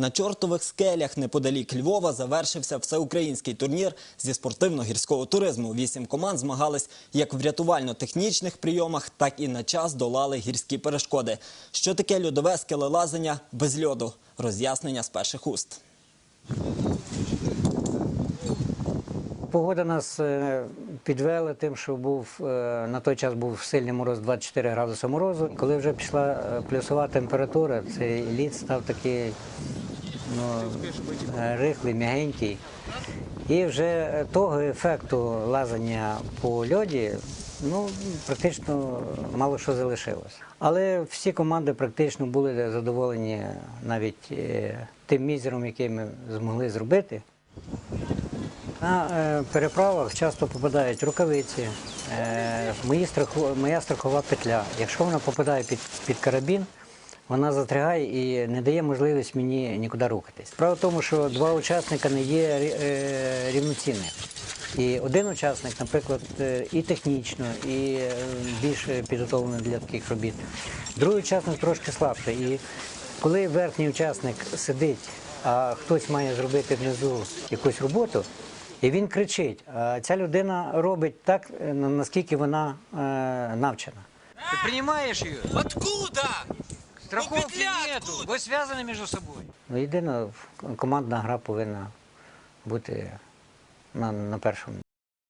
На чортових скелях неподалік Львова завершився всеукраїнський турнір зі спортивно-гірського туризму. Вісім команд змагались як в рятувально-технічних прийомах, так і на час долали гірські перешкоди. Що таке льодове скелелазання без льоду? Роз'яснення з перших уст. Погода нас е, підвела тим, що був е, на той час був сильний мороз 24 градуси морозу. Коли вже пішла е, плюсова температура, цей лід став такий рихлий, м'ягенький. І вже того ефекту лазання по льоді ну, практично мало що залишилось. Але всі команди практично були задоволені навіть е, тим мізером, який ми змогли зробити. На е, переправах часто попадають рукавиці, е, мої страху, моя страхова петля. Якщо вона попадає під, під карабін, вона застрягає і не дає можливість мені нікуди рухатись. Справа в тому, що два учасника не є е, рівноцінними. І один учасник, наприклад, е, і технічно, і е, більш підготовлений для таких робіт. Другий учасник трошки слабший. І коли верхній учасник сидить, а хтось має зробити внизу якусь роботу, і він кричить. А ця людина робить так, наскільки вона навчена. Ты принимаешь ее? Откуда? Страховки Ну, нету. Ви зв'язані між собою. собой. Ну, командна гра повинна бути на, на першому